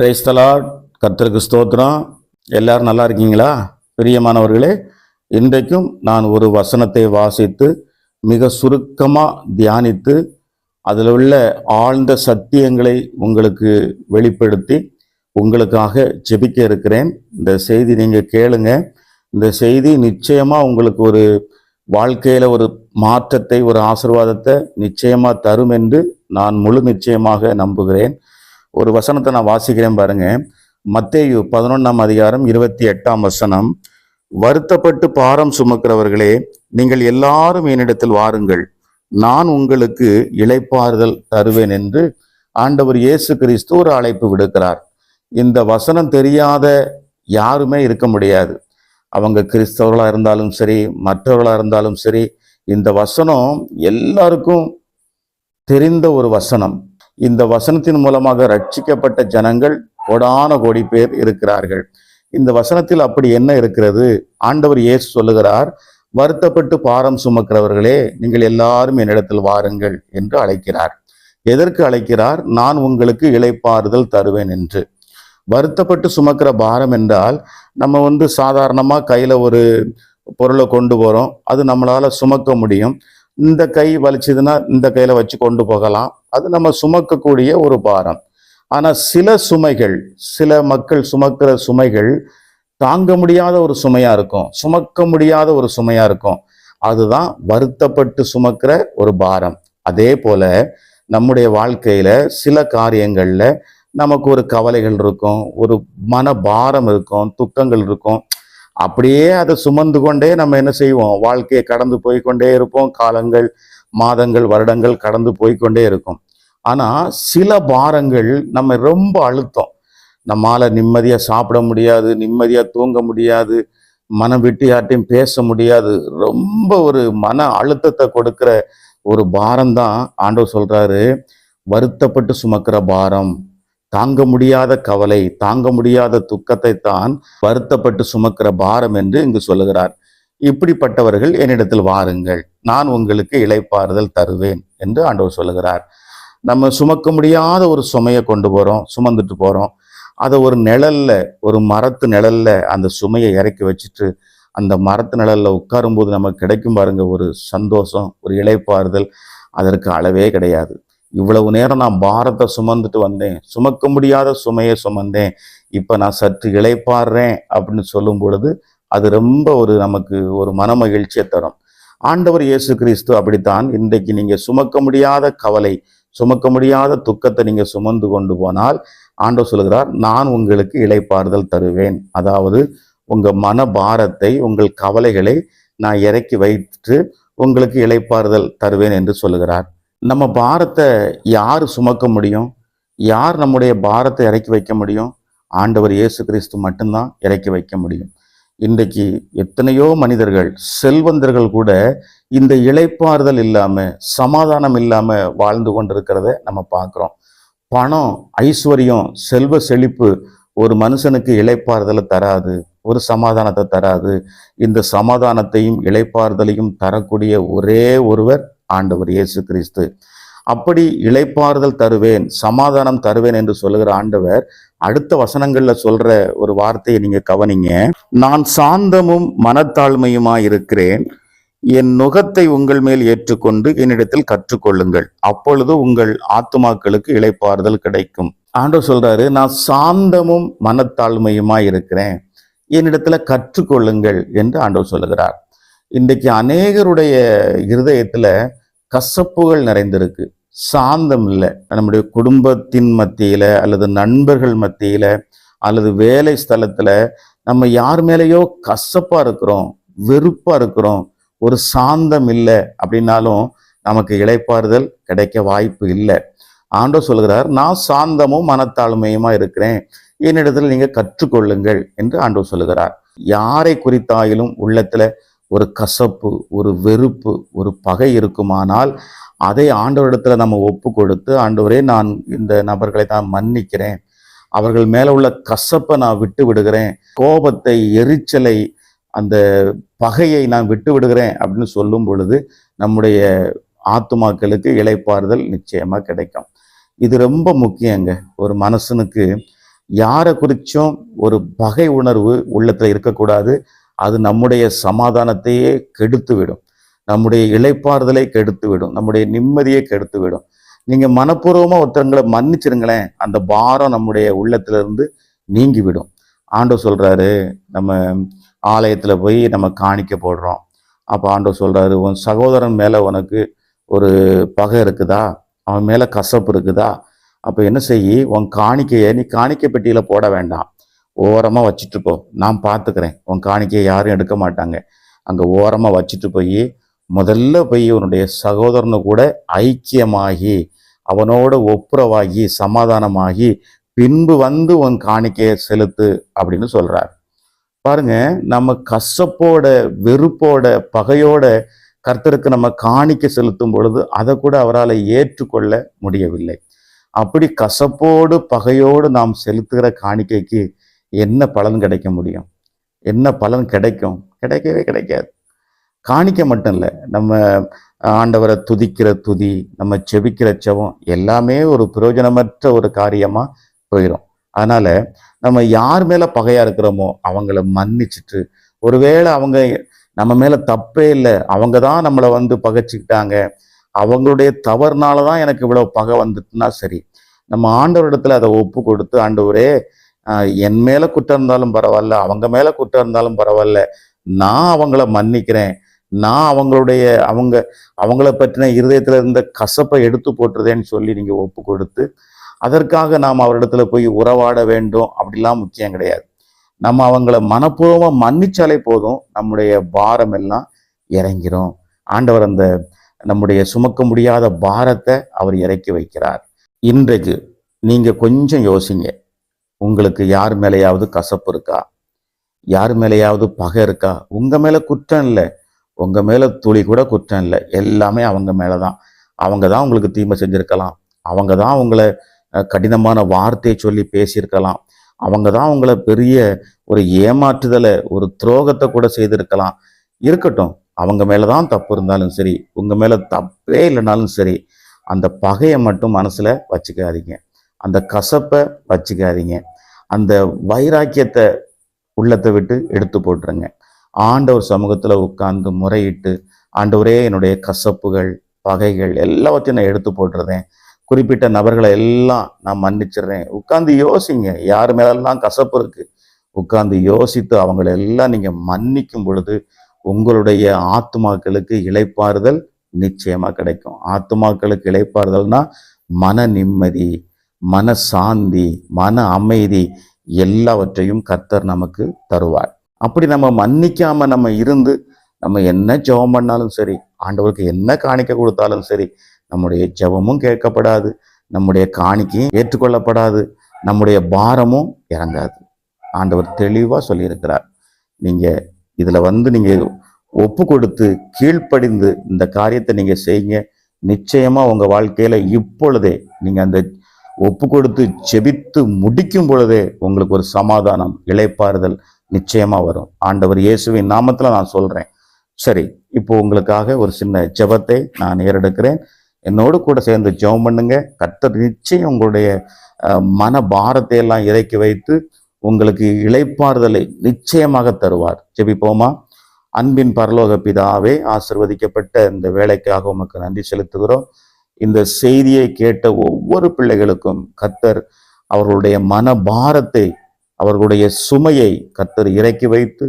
பிரேஸ்தலா கர்த்தருக்கு ஸ்தோத்திரம். எல்லாரும் நல்லா இருக்கீங்களா? பிரியமானவர்களே இன்றைக்கும் நான் ஒரு வசனத்தை வாசித்து மிக சுருக்கமாக தியானித்து அதில் உள்ள ஆழ்ந்த சத்தியங்களை உங்களுக்கு வெளிப்படுத்தி உங்களுக்காக ஜெபிக்க இருக்கிறேன். இந்த செய்தி நீங்கள் கேளுங்க. இந்த செய்தி நிச்சயமாக உங்களுக்கு ஒரு வாழ்க்கையில் ஒரு மாற்றத்தை ஒரு ஆசீர்வாதத்தை நிச்சயமாக தரும் என்று நான் முழு நிச்சயமாக நம்புகிறேன். ஒரு வசனத்தை நான் வாசிக்கிறேன் பாருங்க. மத்தேயு பதினொன்றாம் அதிகாரம் இருபத்தி எட்டாம் வசனம். வருத்தப்பட்டு பாரம் சுமக்கிறவர்களே நீங்கள் எல்லாரும் என்னிடத்தில் வாருங்கள். நான் உங்களுக்கு இழைப்பாறுதல் தருவேன் என்று ஆண்டவர் இயேசு கிறிஸ்து ஒரு அழைப்பு விடுக்கிறார். இந்த வசனம் தெரியாத யாருமே இருக்க முடியாது. அவங்க கிறிஸ்தவர்களாக இருந்தாலும் சரி மற்றவர்களாக இருந்தாலும் சரி இந்த வசனம் எல்லாருக்கும் தெரிந்த ஒரு வசனம். இந்த வசனத்தின் மூலமாக ரட்சிக்கப்பட்ட ஜனங்கள் கோடான கோடி பேர் இருக்கிறார்கள். இந்த வசனத்தில் அப்படி என்ன இருக்கிறது? ஆண்டவர் இயேசு சொல்லுகிறார் வருத்தப்பட்டு பாரம் சுமக்கிறவர்களே நீங்கள் எல்லாரும் என்னிடத்தில் வாருங்கள் என்று அழைக்கிறார். எதற்கு அழைக்கிறார்? நான் உங்களுக்கு இழைப்பாறுதல் தருவேன் என்று. வருத்தப்பட்டு சுமக்கிற பாரம் என்றால் நம்ம வந்து சாதாரணமாக கையில் ஒரு பொருளை கொண்டு போகிறோம் அது நம்மளால் சுமக்க முடியும். இந்த கை வலிச்சதுன்னா இந்த கையில் வச்சு கொண்டு போகலாம். அது நம்ம சுமக்கக்கூடிய ஒரு பாரம். ஆனால் சில சுமைகள் சில மக்கள் சுமக்கிற சுமைகள் தாங்க முடியாத ஒரு சுமையாக இருக்கும். சுமக்க முடியாத ஒரு சுமையாக இருக்கும். அதுதான் வருத்தப்பட்டு சுமக்கிற ஒரு பாரம். அதே போல நம்முடைய வாழ்க்கையில் சில காரியங்களில் நமக்கு ஒரு கவலைகள் இருக்கும் ஒரு மன பாரம் இருக்கும் துக்கங்கள் இருக்கும். அப்படியே அதை சுமந்து கொண்டே நம்ம என்ன செய்வோம்? வாழ்க்கையை கடந்து போய்க்கொண்டே இருப்போம். காலங்கள் மாதங்கள் வருடங்கள் கடந்து போய்க்கொண்டே இருக்கும். ஆனால் சில பாரங்கள் நம்ம ரொம்ப அழுத்தம். நம்மால் நிம்மதியாக சாப்பிட முடியாது நிம்மதியாக தூங்க முடியாது மனம் விட்டு யார்ட்டையும் பேச முடியாது. ரொம்ப ஒரு மன அழுத்தத்தை கொடுக்கிற ஒரு பாரம் தான் ஆண்டவர் சொல்கிறாரு வருத்தப்பட்டு சுமக்கிற பாரம். தாங்க முடியாத கவலை தாங்க முடியாத துக்கத்தை தான் வருத்தப்பட்டு சுமக்கிற பாரம் என்று இங்கு சொல்லுகிறார். இப்படிப்பட்டவர்கள் என்னிடத்தில் வாருங்கள் நான் உங்களுக்கு இலைப்பாறுதல் தருவேன் என்று ஆண்டவர் சொல்லுகிறார். நம்ம சுமக்க முடியாத ஒரு சுமையை கொண்டு போகிறோம் சுமந்துட்டு போகிறோம் அதை ஒரு நிழல்ல ஒரு மரத்து நிழல்ல அந்த சுமையை இறக்கி வச்சுட்டு அந்த மரத்து நிழல்ல உட்காரும்போது நமக்கு கிடைக்கும் பாருங்க ஒரு சந்தோஷம் ஒரு இலைப்பாறுதல் அதற்கு அளவே கிடையாது. இவ்வளவு நேரம் நான் பாரத்தை சுமந்துட்டு வந்தேன். சுமக்க முடியாத சுமையை சுமந்தேன். இப்போ நான் சற்று இழைப்பாடுறேன் அப்படின்னு சொல்லும் பொழுது அது ரொம்ப ஒரு நமக்கு ஒரு மன மகிழ்ச்சியை தரும். ஆண்டவர் இயேசு கிறிஸ்து அப்படித்தான் இன்றைக்கு நீங்க சுமக்க முடியாத கவலை சுமக்க முடியாத துக்கத்தை நீங்க சுமந்து கொண்டு போனால் ஆண்டவர் சொல்கிறார் நான் உங்களுக்கு இழைப்பாறுதல் தருவேன். அதாவது உங்க மன பாரத்தை உங்கள் கவலைகளை நான் இறக்கி வைத்து உங்களுக்கு இழைப்பாறுதல் தருவேன் என்று சொல்லுகிறார். நம்ம பாரத்தை யார் சுமக்க முடியும்? யார் நம்முடைய பாரத்தை இறக்கி வைக்க முடியும்? ஆண்டவர் இயேசு கிறிஸ்து மட்டும்தான் இறக்கி வைக்க முடியும். இன்றைக்கு எத்தனையோ மனிதர்கள் செல்வந்தர்கள் கூட இந்த இழைப்பாறுதல் இல்லாமல் சமாதானம் இல்லாமல் வாழ்ந்து கொண்டிருக்கிறத நம்ம பார்க்குறோம். பணம் ஐஸ்வர்யம் செல்வ செழிப்பு ஒரு மனுஷனுக்கு இழைப்பாறுதலை தராது ஒரு சமாதானத்தை தராது. இந்த சமாதானத்தையும் இழைப்பாறுதலையும் தரக்கூடிய ஒரே ஒருவர் ஆண்டவர் இயேசு கிறிஸ்து. அப்படி இழைப்பாறுதல் தருவேன் சமாதானம் தருவேன் என்று சொல்லுகிற ஆண்டவர் அடுத்த வசனங்கள்ல சொல்ற ஒரு வார்த்தையை நீங்க கவனிங்க. நான் சாந்தமும் மனத்தாழ்மையுமா இருக்கிறேன். என் நுகத்தை உங்கள் மேல் ஏற்றுக்கொண்டு என்னிடத்தில் கற்றுக்கொள்ளுங்கள். அப்பொழுது உங்கள் ஆத்துமாக்களுக்கு இழைப்பாறுதல் கிடைக்கும். ஆண்டவர் சொல்றாரு நான் சாந்தமும் மனத்தாழ்மையுமா இருக்கிறேன். என்னிடத்துல கற்றுக்கொள்ளுங்கள் என்று ஆண்டவர் சொல்லுகிறார். இன்றைக்கு அநேகருடைய இருதயத்துல கசப்புகள் நிறைந்திருக்கு. சாந்தம் இல்லை. நம்முடைய குடும்பத்தின் மத்தியில அல்லது நண்பர்கள் மத்தியில அல்லது வேலை ஸ்தலத்துல நம்ம யார் மேலேயோ கசப்பா இருக்கிறோம் வெறுப்பா இருக்கிறோம் ஒரு சாந்தம் இல்லை அப்படின்னாலும் நமக்கு இளைப்பாறுதல் கிடைக்க வாய்ப்பு இல்லை. ஆண்டோ சொல்கிறார் நான் சாந்தமும் மனத்தாழ்மையுமா இருக்கிறேன். என்னிடத்தில் நீங்க கற்றுக்கொள்ளுங்கள் என்று ஆண்டோ சொல்லுகிறார். யாரை குறித்தாயிலும் உள்ளத்துல ஒரு கசப்பு ஒரு வெறுப்பு ஒரு பகை இருக்குமானால் அதை ஆண்டவரிடத்தில் நம்ம ஒப்பு கொடுத்து ஆண்டவரே நான் இந்த நபர்களை தான் மன்னிக்கிறேன். அவர்கள் மேலே உள்ள கசப்பை நான் விட்டு விடுகிறேன். கோபத்தை எரிச்சலை அந்த பகையை நான் விட்டு விடுகிறேன் அப்படின்னு சொல்லும் பொழுது நம்முடைய ஆத்துமாக்களுக்கு இளைப்பாறுதல் நிச்சயமாக கிடைக்கும். இது ரொம்ப முக்கியங்க. ஒரு மனசனுக்கு யாரை குறிச்சும் ஒரு பகை உணர்வு உள்ளத்தில் இருக்கக்கூடாது. அது நம்முடைய சமாதானத்தையே கெடுத்து விடும் நம்முடைய இளைப்பாறுதலை கெடுத்து விடும் நம்முடைய நிம்மதியை கெடுத்து விடும் மனப்பூர்வமாக ஒருத்தங்களை மன்னிச்சிருங்களேன். அந்த பாரம் நம்முடைய உள்ளத்திலிருந்து இருந்து நீங்கி விடும் ஆண்டவர் நம்ம ஆலயத்தில் போய் நம்ம காணிக்க போடுறோம். அப்போ ஆண்டவர் சொல்கிறாரு உன் சகோதரன் மேலே உனக்கு ஒரு பகை இருக்குதா? அவன் மேலே கசப்பு இருக்குதா? அப்போ என்ன செய்யி உன் காணிக்கையை நீ காணிக்கை பெட்டியில் போட வேண்டாம். ஓரமாக வச்சுட்டு போ. நான் பார்த்துக்கிறேன் உன் காணிக்கையை யாரும் எடுக்க மாட்டாங்க. அங்கே ஓரமாக வச்சுட்டு போய் முதல்ல போய் உன்னுடைய சகோதரனு கூட ஐக்கியமாகி அவனோட ஒப்புரவாகி சமாதானமாகி பின்பு வந்து உன் காணிக்கையை செலுத்து அப்படின்னு சொல்கிறார் பாருங்க நம்ம கசப்போட வெறுப்போட பகையோட கர்த்தருக்கு நம்ம காணிக்கை செலுத்தும் பொழுது அதை கூட அவரால் ஏற்றுக்கொள்ள முடியவில்லை. அப்படி கசப்போடு பகையோடு நாம் செலுத்துகிற காணிக்கைக்கு என்ன பலன் கிடைக்க முடியும்? என்ன பலன் கிடைக்கும்? கிடைக்கவே கிடைக்காது. காணிக்க மட்டும் இல்லை. நம்ம ஆண்டவரை துதிக்கிற துதி நம்ம செபிக்கிற செவம் எல்லாமே ஒரு பிரயோஜனமற்ற ஒரு காரியமாக போயிடும் அதனால் நம்ம யார் மேலே பகையாக இருக்கிறோமோ அவங்கள மன்னிச்சிட்டு ஒருவேளை அவங்க நம்ம மேலே தப்பே இல்லை அவங்க தான் நம்மளை வந்து பகைச்சிக்கிட்டாங்க அவங்களுடைய தவறுனால தான் எனக்கு இவ்வளோ பகை வந்துட்டுனா சரி. நம்ம ஆண்டவரிடத்தில் அதை ஒப்பு கொடுத்து ஆண்டவரே என் மேலே குற்றம் இருந்தாலும் பரவாயில்ல அவங்க மேலே குற்றம் இருந்தாலும் பரவாயில்ல. நான் அவங்கள மன்னிக்கிறேன். நான் அவங்களுடைய அவங்க அவங்கள பற்றின இருதயத்தில் இருந்த கசப்பை எடுத்து போட்டுறதேன்னு சொல்லி நீங்கள் ஒப்பு கொடுத்து அதற்காக நாம் அவரிடத்துல போய் உறவாட வேண்டும். அப்படிலாம் முக்கியம் கிடையாது. நம்ம அவங்கள மனப்பூர்வமாக மன்னிச்சாலே போதும். நம்முடைய பாரம் எல்லாம் இறங்கிரும். ஆண்டவர் அந்த நம்முடைய சுமக்க முடியாத பாரத்தை அவர் இறக்கி வைக்கிறார். இன்றைக்கு நீங்கள் கொஞ்சம் யோசிங்க. உங்களுக்கு யார் மேலேயாவது கசப்பு இருக்கா? யார் மேலேயாவது பகை இருக்கா? உங்கள் மேலே குற்றம் இல்லை. உங்கள் மேலே துளி கூட குற்றம் இல்லை. எல்லாமே அவங்க மேலே தான் அவங்க தான் உங்களுக்கு தீமை செஞ்சுருக்கலாம். அவங்க தான் உங்களை கடினமான வார்த்தையை சொல்லி பேசியிருக்கலாம். அவங்க தான் உங்களை பெரிய ஒரு ஏமாற்றுதலை ஒரு துரோகத்தை கூட செய்திருக்கலாம். இருக்கட்டும். அவங்க மேலே தான் தப்பு இருந்தாலும் சரி உங்கள் மேலே தப்பே இல்லைனாலும் சரி அந்த பகையை மட்டும் மனசில் வச்சுக்காதீங்க. அந்த கசப்பை வச்சுக்காதீங்க. அந்த வைராக்கியத்தை உள்ளத்தை விட்டு எடுத்து போட்டுருங்க. ஆண்டவர் சமூகத்தில் உட்கார்ந்து முறையிட்டு ஆண்டவரே என்னுடைய கசப்புகள் பகைகள் எல்லாவற்றையும் நான் எடுத்து போட்டுறேன் குறிப்பிட்ட நபர்களை எல்லாம் நான் மன்னிச்சிடுறேன். உட்காந்து யோசிங்க. யார் மேலெல்லாம் கசப்பு இருக்குது உட்கார்ந்து யோசித்து அவங்களை எல்லாம் நீங்கள் மன்னிக்கும் பொழுது உங்களுடைய ஆத்துமாக்களுக்கு இழைப்பாறுதல் நிச்சயமாக கிடைக்கும். ஆத்துமாக்களுக்கு இழைப்பாறுதல்னா மன நிம்மதி மன சாந்தி மன அமைதி எல்லாவற்றையும் கர்த்தர் நமக்கு தருவார். அப்படி நம்ம மன்னிக்காம நம்ம இருந்து நம்ம என்ன ஜெபம் பண்ணாலும் சரி ஆண்டவருக்கு என்ன காணிக்க கொடுத்தாலும் சரி நம்முடைய ஜெபமும் கேட்கப்படாது நம்முடைய காணிக்கையும் ஏற்றுக்கொள்ளப்படாது நம்முடைய பாரமும் இறங்காது. ஆண்டவர் தெளிவாக சொல்லியிருக்கிறார். நீங்கள் இதில் வந்து நீங்கள் ஒப்பு கொடுத்து கீழ்ப்படிந்து இந்த காரியத்தை நீங்கள் செய்யுங்க. நிச்சயமாக உங்கள் வாழ்க்கையில் இப்பொழுதே நீங்கள் அந்த ஒப்பு கொடுத்து செபித்து முடிக்கும் பொழுதே உங்களுக்கு ஒரு சமாதானம் இழைப்பாறுதல் நிச்சயமாக வரும். ஆண்டவர் இயேசுவின் நாமத்தில் நான் சொல்கிறேன் சரி இப்போ உங்களுக்காக ஒரு சின்ன ஜெபத்தை நான் ஏறெடுக்கிறேன். என்னோடு கூட சேர்ந்து ஜெபம் பண்ணுங்க. கர்த்தர் நிச்சயம் உங்களுடைய மன பாரத்தை எல்லாம் இறக்கி வைத்து உங்களுக்கு இழைப்பாறுதலை நிச்சயமாக தருவார். ஜெபிப்போமா? அன்பின் பரலோக பிதாவே ஆசிர்வதிக்கப்பட்ட இந்த வேலைக்காக உமக்கு நன்றி செலுத்துகிறோம். இந்த செய்தியை கேட்ட ஒவ்வொரு பிள்ளைகளுக்கும் கத்தர் அவர்களுடைய மன பாரத்தை அவர்களுடைய சுமையை கத்தர் இறக்கி வைத்து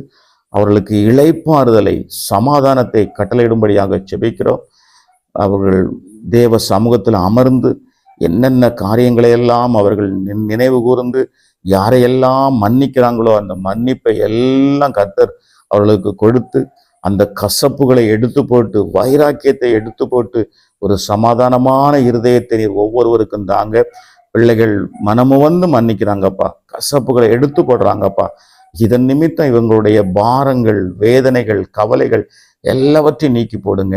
அவர்களுக்கு இழைப்பாறுதலை சமாதானத்தை கட்டளையிடும்படியாக செபிக்கிறோம் அவர்கள் தேவ சமூகத்தில் அமர்ந்து என்னென்ன காரியங்களை எல்லாம் அவர்கள் நின்- நினைவு கூர்ந்து யாரையெல்லாம் மன்னிக்கிறாங்களோ அந்த மன்னிப்பை எல்லாம் கத்தர் அவர்களுக்கு கொடுத்து அந்த கசப்புகளை எடுத்து போட்டு வைராக்கியத்தை எடுத்து போட்டு ஒரு சமாதானமான இருதயத்தை நீர் ஒவ்வொருவருக்கும் தாங்க. பிள்ளைகள் மனமு வந்து மன்னிக்கிறாங்கப்பா. கசப்புகளை எடுத்து போடுறாங்கப்பா. இதன் நிமித்தம் இவங்களுடைய பாரங்கள் வேதனைகள் கவலைகள் எல்லாவற்றையும் நீக்கி போடுங்க.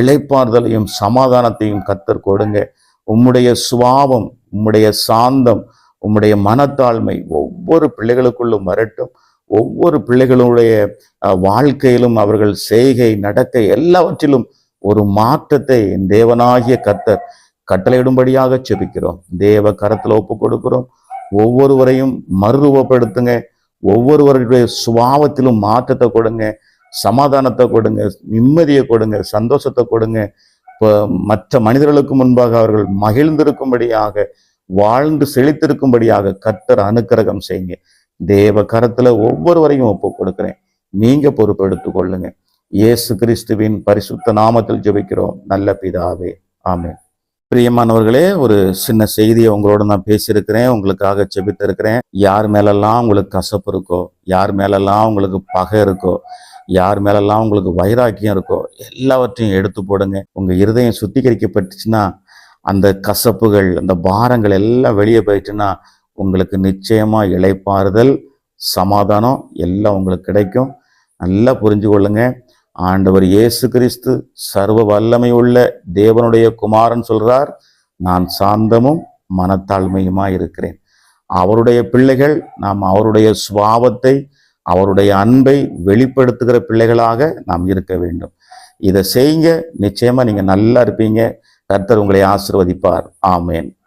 இழைப்பார்தலையும் சமாதானத்தையும் கத்தர் கொடுங்க. உம்முடைய சுபாவம் உம்முடைய சாந்தம் உம்முடைய மனத்தாழ்மை ஒவ்வொரு பிள்ளைகளுக்குள்ளும் வரட்டும். ஒவ்வொரு பிள்ளைகளுடைய வாழ்க்கையிலும் அவர்கள் செய்கை நடக்கை எல்லாவற்றிலும் ஒரு மாற்றத்தை என் தேவனாகிய கர்த்தர் கட்டளையிடும்படியாக செபிக்கிறோம். தேவ கரத்துல ஒப்பு கொடுக்கிறோம். ஒவ்வொருவரையும் மறுரூபப்படுத்துங்க. ஒவ்வொருவருடைய சுபாவத்திலும் மாற்றத்தை கொடுங்க. சமாதானத்தை கொடுங்க. நிம்மதியை கொடுங்க. சந்தோஷத்தை கொடுங்க. இப்போ மற்ற மனிதர்களுக்கு முன்பாக அவர்கள் மகிழ்ந்திருக்கும்படியாக வாழ்ந்து செழித்திருக்கும்படியாக கர்த்தர் அனுக்கிரகம் செய்யுங்க. தேவ கரத்துல ஒவ்வொருவரையும் ஒப்பு கொடுக்குறேன். நீங்க பொறுப்பெடுத்துக் கொள்ளுங்க. இயேசு கிறிஸ்துவின் பரிசுத்த நாமத்தில் ஜெபிக்கிறோம். நல்ல பிதாவே ஆமென். பிரியமானவர்களே ஒரு சின்ன செய்தியை உங்களோட நான் பேசியிருக்கிறேன். உங்களுக்காக ஜெபித்திருக்கிறேன். யார் மேலெல்லாம் உங்களுக்கு கசப்பு இருக்கோ யார் மேலெல்லாம் உங்களுக்கு பகை இருக்கோ யார் மேலெல்லாம் உங்களுக்கு வைராக்கியம் இருக்கோ எல்லாவற்றையும் எடுத்து போடுங்க. உங்கள் இருதயம் சுத்திகரிக்கப்பட்டுச்சுன்னா அந்த கசப்புகள் அந்த பாரங்கள் எல்லாம் வெளியே போயிடுச்சுன்னா உங்களுக்கு நிச்சயமாக இழைப்பாறுதல் சமாதானம் எல்லாம் உங்களுக்கு கிடைக்கும். நல்லா புரிஞ்சு கொள்ளுங்கள் ஆண்டவர் இயேசு கிறிஸ்து சர்வ வல்லமை உள்ள தேவனுடைய குமாரன் சொல்றார் நான் சாந்தமும் மனத்தாழ்மையுமா இருக்கிறேன். அவருடைய பிள்ளைகள் நாம் அவருடைய சுபாவத்தை அவருடைய அன்பை வெளிப்படுத்துகிற பிள்ளைகளாக நாம் இருக்க வேண்டும். இதை செய்யுங்க. நிச்சயமா நீங்க நல்லா இருப்பீங்க. கர்த்தர் உங்களை ஆசிர்வதிப்பார். ஆமேன்.